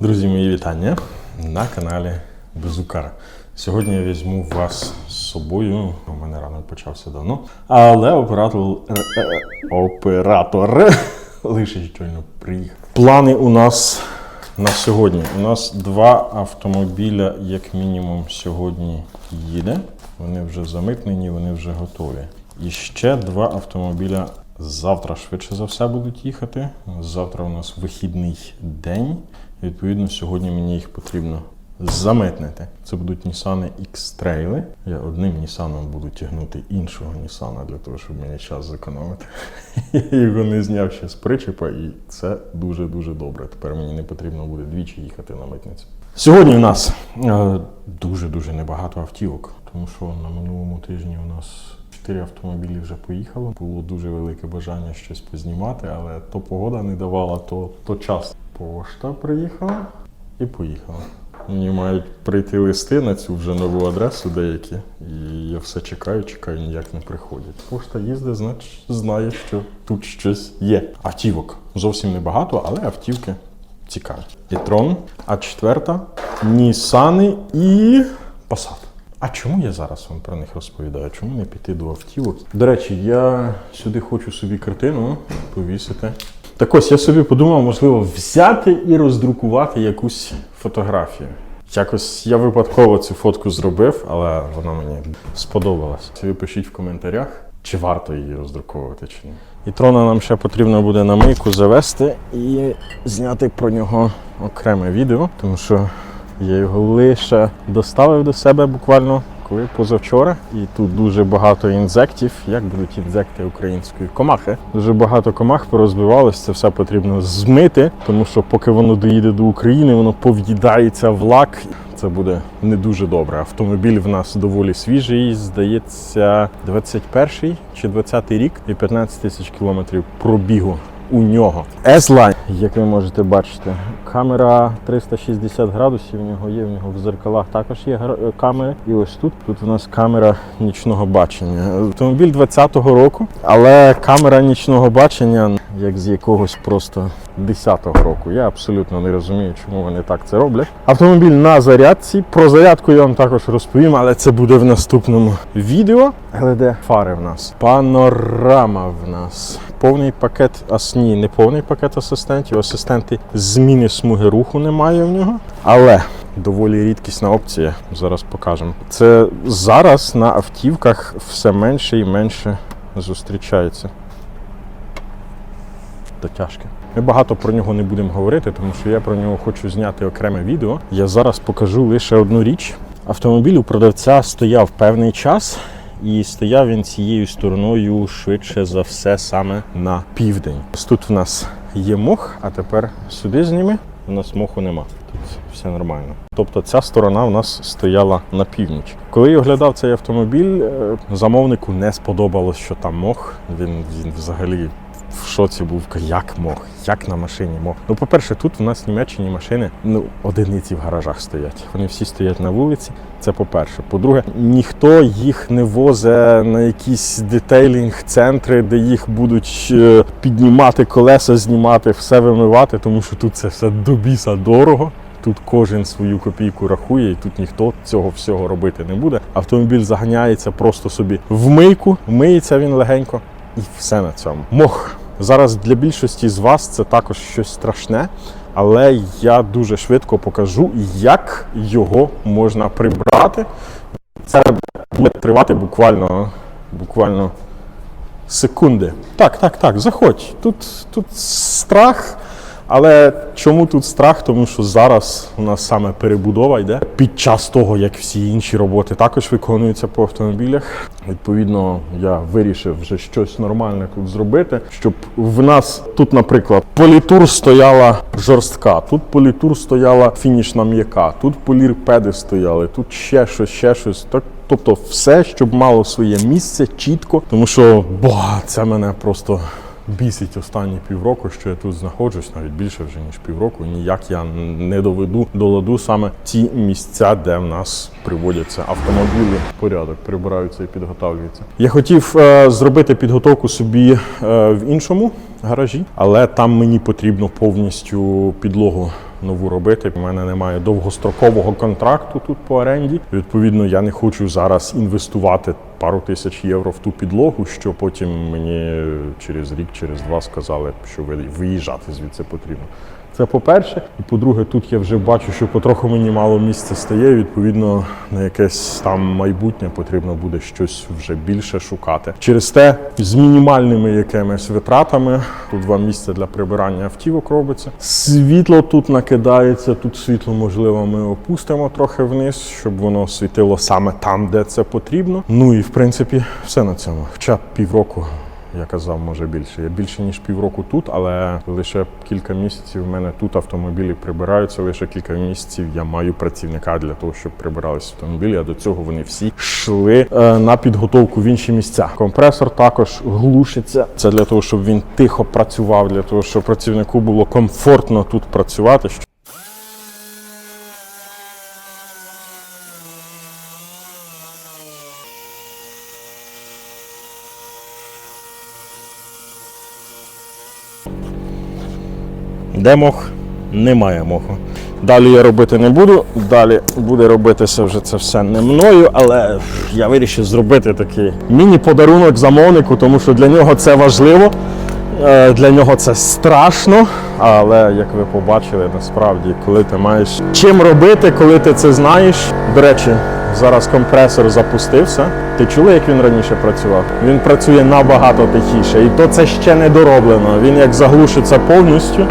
Друзі, мої вітання на каналі Безукар. Сьогодні я візьму вас з собою. У мене ранок почався давно. Але оператор, е, е, оператор лише щойно приїхав. Плани у нас на сьогодні. У нас два автомобіля, як мінімум, сьогодні їде. Вони вже замитнені, вони вже готові. І ще два автомобіля завтра швидше за все будуть їхати. Завтра у нас вихідний день. Відповідно, сьогодні мені їх потрібно замитнити. Це будуть Nissan X-Trail. Я одним Nissan буду тягнути іншого Nissan для того, щоб мені час зекономити. Я його не зняв ще з причепа, і це дуже-дуже добре. Тепер мені не потрібно буде двічі їхати на митницю. Сьогодні у нас е, дуже-дуже небагато автівок, тому що на минулому тижні у нас чотири автомобілі вже поїхало. Було дуже велике бажання щось познімати, але то погода не давала, то, то час. Пошта приїхала і поїхала. Мені мають прийти листи на цю вже нову адресу деякі, і я все чекаю, чекаю, ніяк не приходять. Пошта їздить, значить знає, що тут щось є. Автівок зовсім небагато, але автівки цікаві. І трон, а четверта Нісани і Passat. А чому я зараз вам про них розповідаю? Чому не піти до автівок? До речі, я сюди хочу собі картину повісити. Так ось я собі подумав, можливо, взяти і роздрукувати якусь фотографію. Якось я випадково цю фотку зробив, але вона мені сподобалась. Ви пишіть в коментарях, чи варто її роздруковувати, чи ні. І трона нам ще потрібно буде на мийку завести і зняти про нього окреме відео, тому що я його лише доставив до себе буквально коли позавчора, і тут дуже багато інзектів. Як будуть інзекти української комахи? Дуже багато комах порозбивалось. Це все потрібно змити, тому що поки воно доїде до України, воно пов'їдається в лак. Це буде не дуже добре. Автомобіль в нас доволі свіжий, здається, 21 чи 20 рік і 15 тисяч кілометрів пробігу у нього. S-Line, як ви можете бачити, камера 360 градусів. У нього є. В нього в зеркалах також є е, камери. І ось тут тут у нас камера нічного бачення. Автомобіль 20-го року, але камера нічного бачення як з якогось просто 10-го року. Я абсолютно не розумію, чому вони так це роблять. Автомобіль на зарядці. Про зарядку я вам також розповім, але це буде в наступному відео. Але де фари в нас? Панорама в нас. Повний пакет, а ні, не повний пакет асистентів. Асистенти зміни смуги руху немає в нього. Але доволі рідкісна опція. Зараз покажемо. Це зараз на автівках все менше і менше зустрічається. Дотяжки. Ми багато про нього не будемо говорити, тому що я про нього хочу зняти окреме відео. Я зараз покажу лише одну річ. Автомобіль у продавця стояв певний час, і стояв він цією стороною швидше за все саме на південь. Ось тут в нас є мох, а тепер сюди з ними У нас моху нема. Все нормально. Тобто ця сторона в нас стояла на північ. Коли я оглядав цей автомобіль, е, замовнику не сподобалось, що там мох. Він, він взагалі в шоці був, як мох, як на машині мох. Ну, по-перше, тут у нас в Німеччині машини ну, одиниці в гаражах стоять. Вони всі стоять на вулиці. Це по-перше. По-друге, ніхто їх не возить на якісь детейлінг-центри, де їх будуть е, піднімати колеса, знімати, все вимивати, тому що тут це все до біса дорого. Тут кожен свою копійку рахує, і тут ніхто цього всього робити не буде. Автомобіль заганяється просто собі в мийку, миється він легенько, і все на цьому. Мох. Зараз для більшості з вас це також щось страшне, але я дуже швидко покажу, як його можна прибрати. Це буде тривати буквально, буквально секунди. Так, так, так, заходь. Тут, тут страх. Але чому тут страх? Тому що зараз у нас саме перебудова йде під час того, як всі інші роботи також виконуються по автомобілях. Відповідно, я вирішив вже щось нормальне тут зробити, щоб в нас тут, наприклад, політур стояла жорстка, тут політур стояла фінішна м'яка, тут полірпеди стояли, тут ще щось, ще щось. Так Тобто все, щоб мало своє місце чітко, тому що бога, це мене просто бісить останні півроку, що я тут знаходжусь, навіть більше вже ніж півроку. Ніяк я не доведу до ладу саме ті місця, де в нас приводяться автомобілі. Порядок прибираються і підготовлюються. Я хотів е, зробити підготовку собі е, в іншому гаражі, але там мені потрібно повністю підлогу нову робити. У мене немає довгострокового контракту тут по оренді. Відповідно, я не хочу зараз інвестувати пару тисяч євро в ту підлогу, що потім мені через рік, через два сказали, що ви- виїжджати звідси потрібно. Це по-перше. І по-друге, тут я вже бачу, що потроху мені мало місця стає. Відповідно, на якесь там майбутнє потрібно буде щось вже більше шукати. Через те, з мінімальними якимись витратами, тут вам місце для прибирання автівок робиться. Світло тут накидається, тут світло, можливо, ми опустимо трохи вниз, щоб воно світило саме там, де це потрібно. Ну і в принципі, все на цьому. Хоча півроку я казав, може більше. Я більше ніж півроку тут, але лише кілька місяців в мене тут автомобілі прибираються. Лише кілька місяців я маю працівника для того, щоб прибиралися автомобілі. А до цього вони всі йшли е, на підготовку в інші місця. Компресор також глушиться. Це для того, щоб він тихо працював, для того, щоб працівнику було комфортно тут працювати. Де мох? Немає моху. Далі я робити не буду. Далі буде робитися вже це все не мною, але я вирішив зробити такий міні-подарунок замовнику, тому що для нього це важливо. Е, Для нього це страшно, але як ви побачили, насправді, коли ти маєш чим робити, коли ти це знаєш. До речі, зараз компресор запустився. Ти чули, як він раніше працював? Він працює набагато тихіше, і то це ще не дороблено. Він як заглушиться повністю,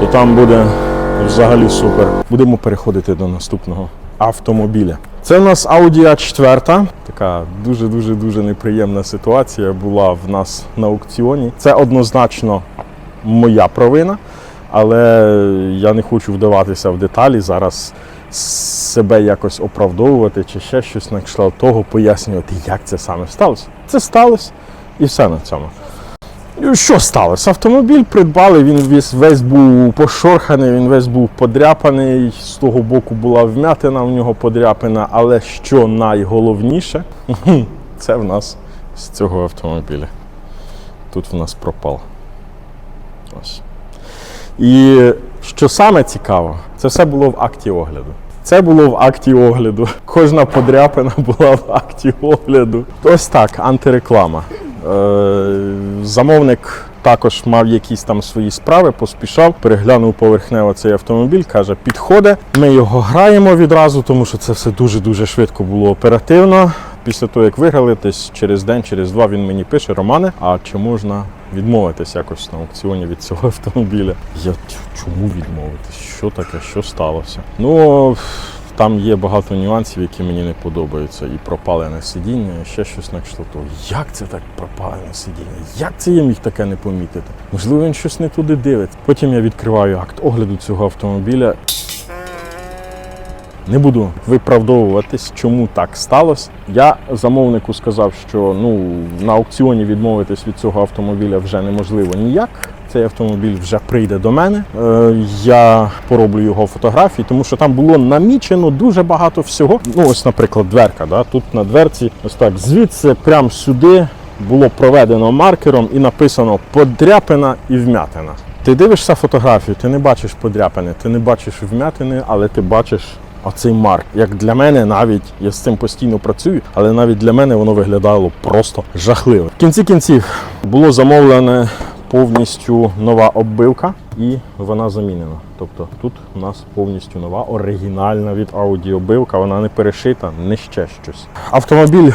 то там буде взагалі супер. Будемо переходити до наступного автомобіля. Це у нас Audi A4. Така дуже дуже дуже неприємна ситуація була в нас на аукціоні. Це однозначно моя провина, але я не хочу вдаватися в деталі зараз. Себе якось оправдовувати чи ще щось на кшталт того, пояснювати, як це саме сталося. Це сталося і все на цьому. Що сталося? Автомобіль придбали, він весь, весь був пошорханий, він весь був подряпаний, з того боку була вмятина в нього подряпина, але що найголовніше, це в нас з цього автомобіля. Тут в нас пропал. Ось. І що саме цікаво, це все було в акті огляду. Це було в акті огляду. Кожна подряпина була в акті огляду. Ось так, антиреклама. Е, замовник також мав якісь там свої справи, поспішав, переглянув поверхнево цей автомобіль, каже, підходить. Ми його граємо відразу, тому що це все дуже-дуже швидко було оперативно. Після того, як виграли, десь через день, через два він мені пише, Романе, а чи можна відмовитись якось на аукціоні від цього автомобіля? Я чому відмовитись? Що таке, що сталося? Ну там є багато нюансів, які мені не подобаються. І пропалене сидіння, і ще щось на кшталту. Як це так пропалене сидіння? Як це я міг таке не помітити? Можливо, він щось не туди дивиться. Потім я відкриваю акт огляду цього автомобіля. Не буду виправдовуватись, чому так сталося. Я замовнику сказав, що ну на аукціоні відмовитись від цього автомобіля вже неможливо ніяк. Цей автомобіль вже прийде до мене. Е, я пороблю його фотографії, тому що там було намічено дуже багато всього. Ну, ось, наприклад, дверка. Да? Тут на дверці, ось так, звідси, прямо сюди було проведено маркером і написано подряпина і вмятина. Ти дивишся фотографію, ти не бачиш подряпини, ти не бачиш вмятини, але ти бачиш оцей марк. Як для мене, навіть я з цим постійно працюю, але навіть для мене воно виглядало просто жахливо. В кінці кінців було замовлене повністю нова оббивка, і вона замінена. Тобто тут у нас повністю нова, оригінальна від Audi оббивка, вона не перешита, не ще щось. Автомобіль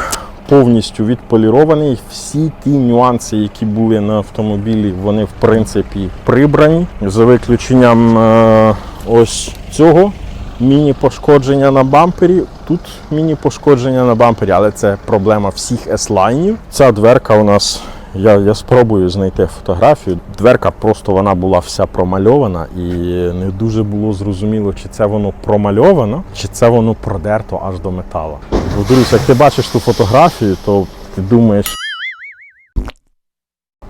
повністю відполірований. Всі ті нюанси, які були на автомобілі, вони в принципі прибрані. За виключенням е, ось цього міні-пошкодження на бампері. Тут міні-пошкодження на бампері, але це проблема всіх S-лайнів. Ця дверка у нас. Я, я спробую знайти фотографію. Дверка просто вона була вся промальована, і не дуже було зрозуміло, чи це воно промальовано, чи це воно продерто аж до металу. Дивись, як ти бачиш ту фотографію, то ти думаєш.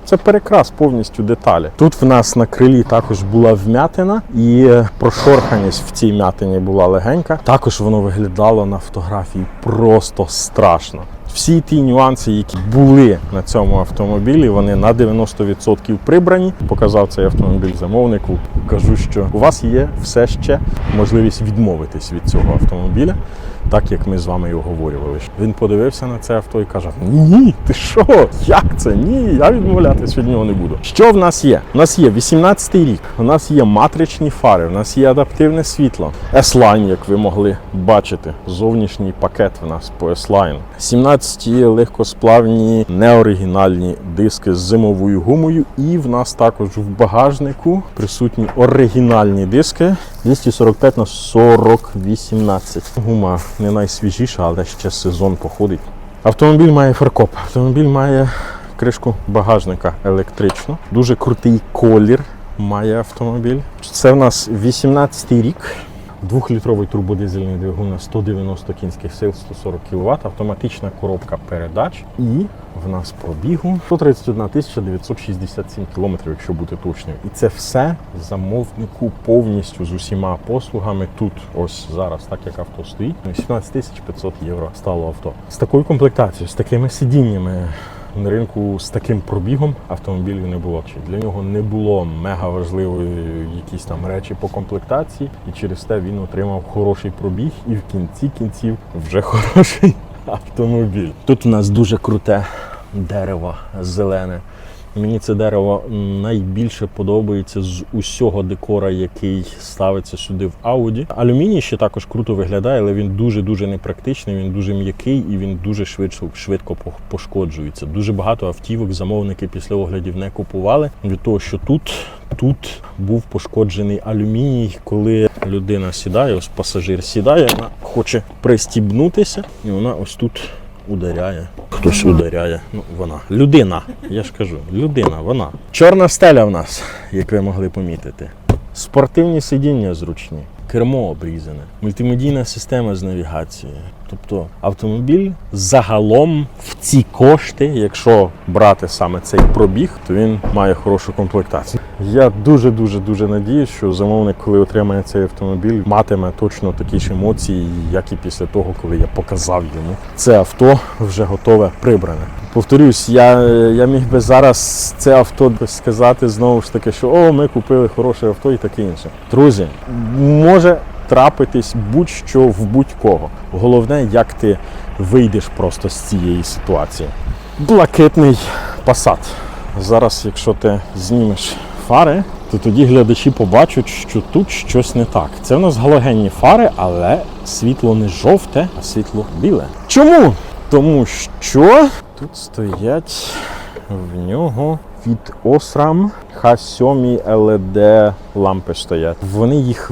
Це перекрас повністю деталі. Тут в нас на крилі також була вмятина, і прошорханість в цій м'ятині була легенька. Також воно виглядало на фотографії просто страшно. Всі ті нюанси, які були на цьому автомобілі, вони на 90% прибрані. Показав цей автомобіль замовнику. Кажу, що у вас є все ще можливість відмовитись від цього автомобіля, так як ми з вами і оговорювали. Він подивився на це авто і каже: Ні, ти що? Як це? Ні, я відмовлятись від нього не буду. Що в нас є? У нас є 18-й рік, у нас є матричні фари, у нас є адаптивне світло, S-Line, як ви могли бачити. Зовнішній пакет в нас по S-Line. 17 легкосплавні неоригінальні диски з зимовою гумою. І в нас також в багажнику присутні оригінальні диски 245 на 40 18. Гума не найсвіжіша, але ще сезон походить. Автомобіль має фаркоп. Автомобіль має кришку багажника електричну. Дуже крутий колір має автомобіль. Це в нас 18 рік. Двохлітровий турбодизельний двигун на 190 кінських сил, 140 кВт, автоматична коробка передач. І в нас пробігу 131 967 км, якщо бути точним. І це все замовнику повністю з усіма послугами. Тут ось зараз, так як авто стоїть, 17 500 євро стало авто. З такою комплектацією, з такими сидіннями. На ринку з таким пробігом автомобілів не було. Для нього не було мега важливої якісь там речі по комплектації, і через те він отримав хороший пробіг і в кінці кінців вже хороший автомобіль. Тут у нас дуже круте дерево зелене. Мені це дерево найбільше подобається з усього декора, який ставиться сюди в Ауді. Алюміній ще також круто виглядає, але він дуже-дуже непрактичний, він дуже м'який і він дуже швидко, швидко по- пошкоджується. Дуже багато автівок замовники після оглядів не купували від того, що тут, тут був пошкоджений алюміній, коли людина сідає, ось пасажир сідає, вона хоче пристібнутися, і вона ось тут ударяє. Хтось ударяє. Ну, вона. Людина. Я ж кажу, людина, вона. Чорна стеля в нас, як ви могли помітити. Спортивні сидіння зручні, кермо обрізане, мультимедійна система з навігацією. Тобто автомобіль загалом в ці кошти, якщо брати саме цей пробіг, то він має хорошу комплектацію. Я дуже дуже дуже надіюсь, що замовник, коли отримає цей автомобіль, матиме точно такі ж емоції, як і після того, коли я показав йому це авто вже готове прибране. Повторюсь, я, я міг би зараз це авто сказати знову ж таки, що о, ми купили хороше авто і таке інше. Друзі, може трапитись будь-що в будь-кого. Головне, як ти вийдеш просто з цієї ситуації. Блакитний Passat. Зараз, якщо ти знімеш фари, то тоді глядачі побачать, що тут щось не так. Це в нас галогенні фари, але світло не жовте, а світло біле. Чому? Тому що тут стоять в нього від Osram H7 LED лампи стоять. Вони їх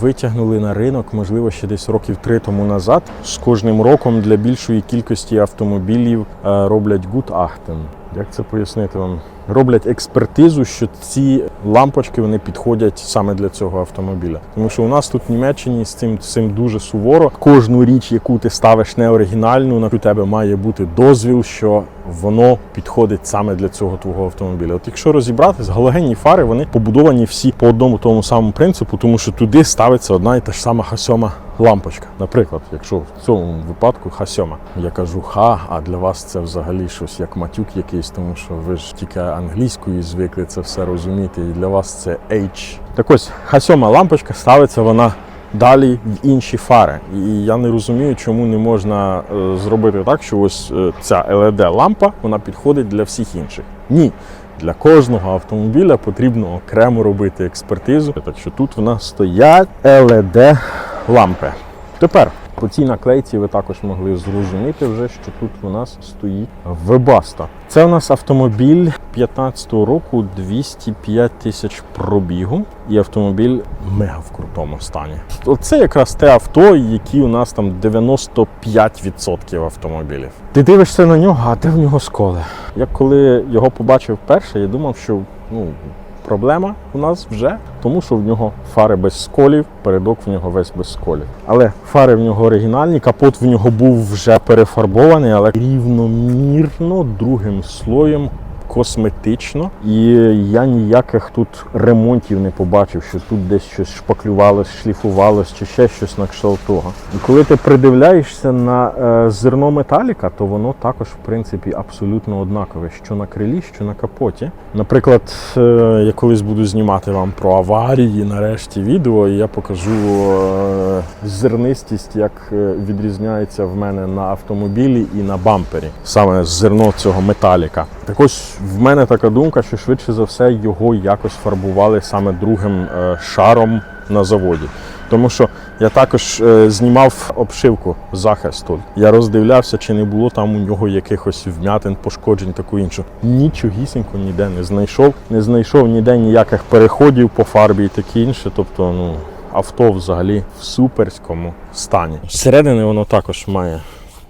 витягнули на ринок, можливо, ще десь років три тому назад. З кожним роком для більшої кількості автомобілів е, роблять Gutachten. Як це пояснити вам? Роблять експертизу, що ці лампочки вони підходять саме для цього автомобіля. Тому що у нас тут в Німеччині з цим, цим дуже суворо. Кожну річ, яку ти ставиш неоригінальну, на у тебе має бути дозвіл, що воно підходить саме для цього твого автомобіля. От якщо розібратись, галогенні фари вони побудовані всі по одному тому самому принципу, тому що туди ставиться одна і та ж сама хасьома лампочка. Наприклад, якщо в цьому випадку хасьома, я кажу ха, а для вас це взагалі щось як матюк якийсь, тому що ви ж тільки англійською звикли це все розуміти, і для вас це H. Так ось хасьома лампочка ставиться вона. Далі в інші фари. І я не розумію, чому не можна е, зробити так, що ось е, ця led лампа вона підходить для всіх інших. Ні. Для кожного автомобіля потрібно окремо робити експертизу. Так що тут в нас стоять led лампи. Тепер по цій наклейці ви також могли зрозуміти вже, що тут у нас стоїть Webasto. Це у нас автомобіль 15-го року 205 тисяч пробігу, і автомобіль мега в крутому стані. Це якраз те авто, які у нас там 95% автомобілів. Ти дивишся на нього, а де в нього сколи? Я коли його побачив перше, я думав, що ну. Проблема у нас вже, тому що в нього фари без сколів, передок в нього весь без сколів. Але фари в нього оригінальні, капот в нього був вже перефарбований, але рівномірно другим слоєм косметично, і я ніяких тут ремонтів не побачив, що тут десь щось шпаклювалось, шліфувалось чи ще щось на кшталт того. І коли ти придивляєшся на е, зерно металіка, то воно також, в принципі, абсолютно однакове, що на крилі, що на капоті. Наприклад, е, я колись буду знімати вам про аварії нарешті відео, і я покажу е, зернистість, як е, відрізняється в мене на автомобілі і на бампері, саме зерно цього металіка. Так ось в мене така думка, що швидше за все його якось фарбували саме другим е, шаром на заводі. Тому що я також е, знімав обшивку захист тут. Я роздивлявся, чи не було там у нього якихось вмятин, пошкоджень, таку іншу. Нічогісінько ніде не знайшов. Не знайшов ніде ніяких переходів по фарбі і таке інше. Тобто, ну, авто взагалі в суперському стані. Зсередини воно також має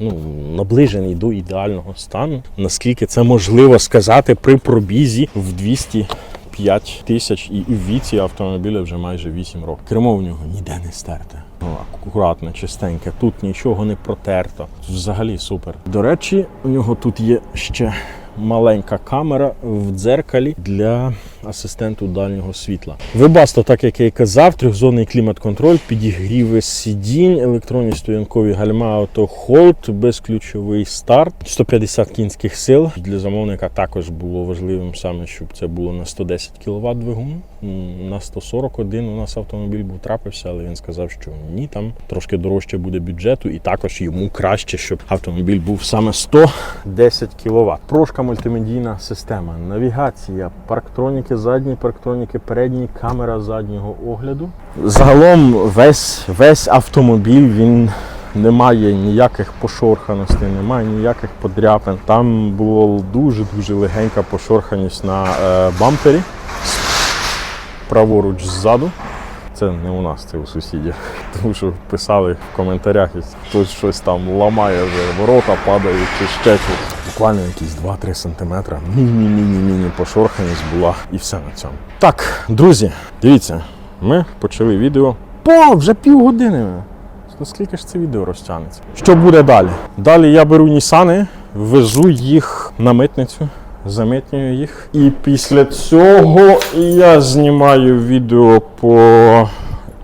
ну, наближений до ідеального стану. Наскільки це можливо сказати при пробізі в 205 тисяч і в віці автомобіля вже майже 8 років. Кермо в нього ніде не стерте. Ну, акуратне, чистеньке, тут нічого не протерто. Взагалі супер. До речі, у нього тут є ще маленька камера в дзеркалі для асистенту дальнього світла. Вибасто, так як я і казав, трьохзонний клімат-контроль, підігріви сидінь, електронні стоянкові гальма авто холд, безключовий старт, 150 кінських сил. Для замовника також було важливим саме, щоб це було на 110 кВт двигун. На 141 у нас автомобіль був трапився, але він сказав, що ні, там трошки дорожче буде бюджету, і також йому краще, щоб автомобіль був саме 110 кВт. Прошка мультимедійна система, навігація, парктроніки задні, парктроніки передні, камера заднього огляду. Загалом весь, весь автомобіль він не має ніяких пошорханостей, немає ніяких подряпин. Там була дуже-дуже легенька пошорханість на е, бампері праворуч ззаду. Це не у нас, це у сусідів. Тому що писали в коментарях, хтось щось там ламає, ворота падають чи ще щось. Буквально якісь 2-3 см. Міні-міні-міні пошорханість була і все на цьому. Так, друзі, дивіться, ми почали відео. По, вже півгодини. Скільки ж це відео розтягнеться? Що буде далі? Далі я беру Нісани, везу їх на митницю, замитнюю їх. І після цього я знімаю відео по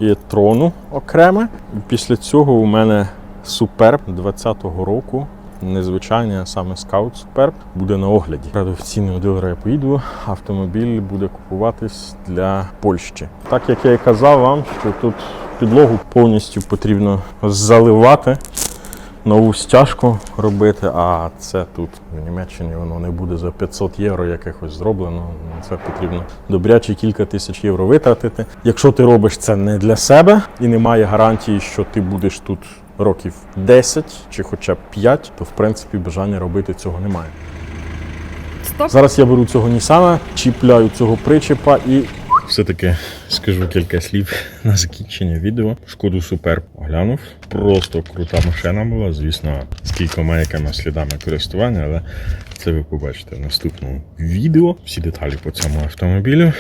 e-трону окреме. Після цього у мене Суперб 20-го року. Незвичайний, а саме скаут Суперб буде на огляді. Правда, офіційного дилера я поїду. Автомобіль буде купуватись для Польщі. Так як я і казав вам, що тут підлогу повністю потрібно заливати, нову стяжку робити, а це тут в Німеччині воно не буде за 500 євро якихось зроблено. Це потрібно добряче кілька тисяч євро витратити. Якщо ти робиш це не для себе і немає гарантії, що ти будеш тут років 10 чи хоча б 5, то в принципі бажання робити цього немає. Стоп. Зараз я беру цього Нісана, чіпляю цього причепа і. Все-таки скажу кілька слів на закінчення відео. Шкоду Суперб оглянув. Просто крута машина була, звісно, з кількома якими слідами користування, але це ви побачите в наступному відео. Всі деталі по цьому автомобілю.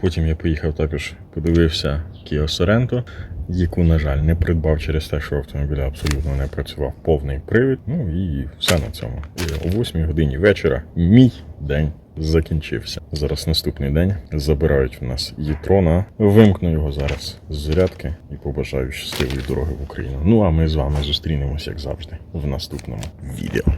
Потім я поїхав також, подивився Kia Sorento, яку, на жаль, не придбав через те, що автомобіль абсолютно не працював повний привід. Ну і все на цьому. І о 8 годині вечора мій день закінчився. Зараз наступний день. Забирають в нас Єтрона. Вимкну його зараз з зарядки і побажаю щасливої дороги в Україну. Ну а ми з вами зустрінемось, як завжди, в наступному відео.